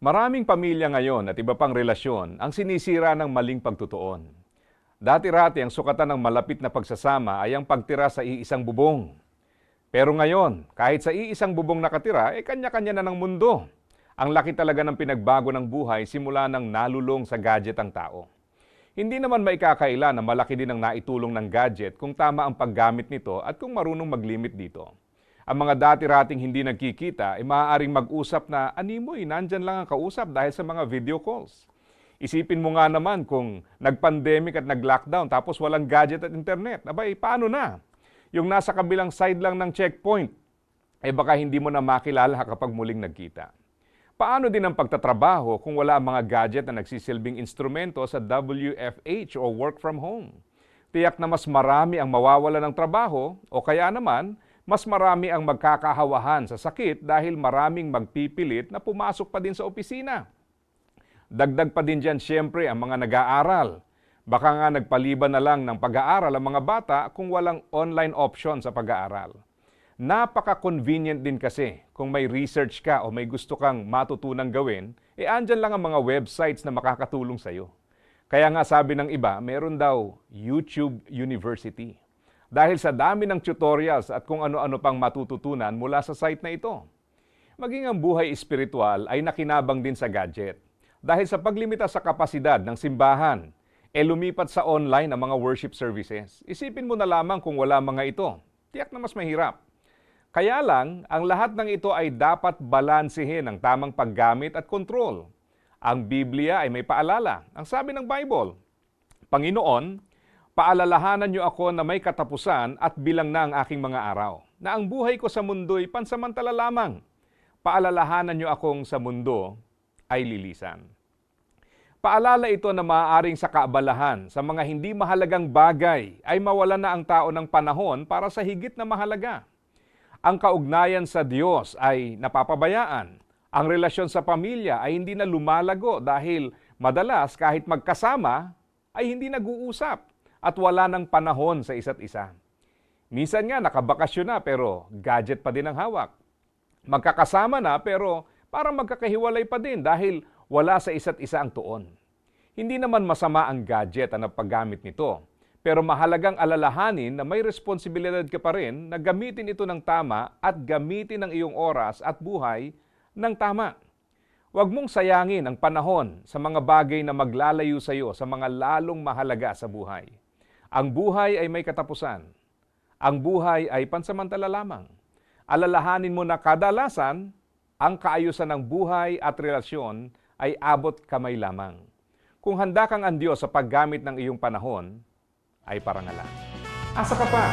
Maraming pamilya ngayon at iba pang relasyon ang sinisira ng maling pagtutuon. Dati-rati ang sukatan ng malapit na pagsasama ay ang pagtira sa iisang bubong. Pero ngayon, kahit sa iisang bubong nakatira, eh kanya-kanya na ng mundo. Ang laki talaga ng pinagbago ng buhay simula nang nalulong sa gadget ang tao. Hindi naman maikakaila na malaki din ang naitulong ng gadget kung tama ang paggamit nito at kung marunong mag-limit dito. Ang mga dati-rating hindi nagkikita ay maaaring mag-usap na animoy, nandyan lang ang kausap dahil sa mga video calls. Isipin mo nga naman kung nag-pandemic at nag-lockdown tapos walang gadget at internet. Abay, paano na? Yung nasa kabilang side lang ng checkpoint, eh baka hindi mo na makilala kapag muling nagkita. Paano din ang pagtatrabaho kung wala ang mga gadget na nagsisilbing instrumento sa WFH o work from home? Tiyak na mas marami ang mawawala ng trabaho o kaya naman mas marami ang magkakahawahan sa sakit dahil maraming magpipilit na pumasok pa din sa opisina. Dagdag pa din dyan siyempre ang mga nag-aaral. Baka nga nagpaliban na lang ng pag-aaral ang mga bata kung walang online option sa pag-aaral. Napaka-convenient din kasi kung may research ka o may gusto kang matutunang gawin, e andyan lang ang mga websites na makakatulong sa'yo. Kaya nga sabi ng iba, meron daw YouTube University. Dahil sa dami ng tutorials at kung ano-ano pang matututunan mula sa site na ito. Maging ang buhay espiritual ay nakinabang din sa gadget. Dahil sa paglimita sa kapasidad ng simbahan, e lumipat sa online ang mga worship services. Isipin mo na lamang kung wala mga ito. Tiyak na mas mahirap. Kaya lang, ang lahat ng ito ay dapat balansehin ng tamang paggamit at kontrol. Ang Biblia ay may paalala. Ang sabi ng Bible, Panginoon, paalalahanan niyo ako na may katapusan at bilang na ang aking mga araw, na ang buhay ko sa mundo'y pansamantala lamang. Paalalahanan niyo akong sa mundo ay lilisan. Paalala ito na maaaring sa kaabalahan sa mga hindi mahalagang bagay ay mawala na ang tao ng panahon para sa higit na mahalaga. Ang kaugnayan sa Diyos ay napapabayaan. Ang relasyon sa pamilya ay hindi na lumalago dahil madalas kahit magkasama ay hindi nag-uusap at wala ng panahon sa isa't isa. Minsan nga nakabakasyon na pero gadget pa din ang hawak. Magkakasama na pero parang magkakahiwalay pa din dahil wala sa isa't isa ang tuon. Hindi naman masama ang gadget ang paggamit nito. Pero mahalagang alalahanin na may responsibilidad ka pa rin na gamitin ito ng tama at gamitin ang iyong oras at buhay ng tama. Huwag mong sayangin ang panahon sa mga bagay na maglalayo sa iyo sa mga lalong mahalaga sa buhay. Ang buhay ay may katapusan. Ang buhay ay pansamantala lamang. Alalahanin mo na kadalasan, ang kaayusan ng buhay at relasyon ay abot kamay lamang. Kung handa kang ang Diyos sa paggamit ng iyong panahon, ay parangalan. Asa ka pa?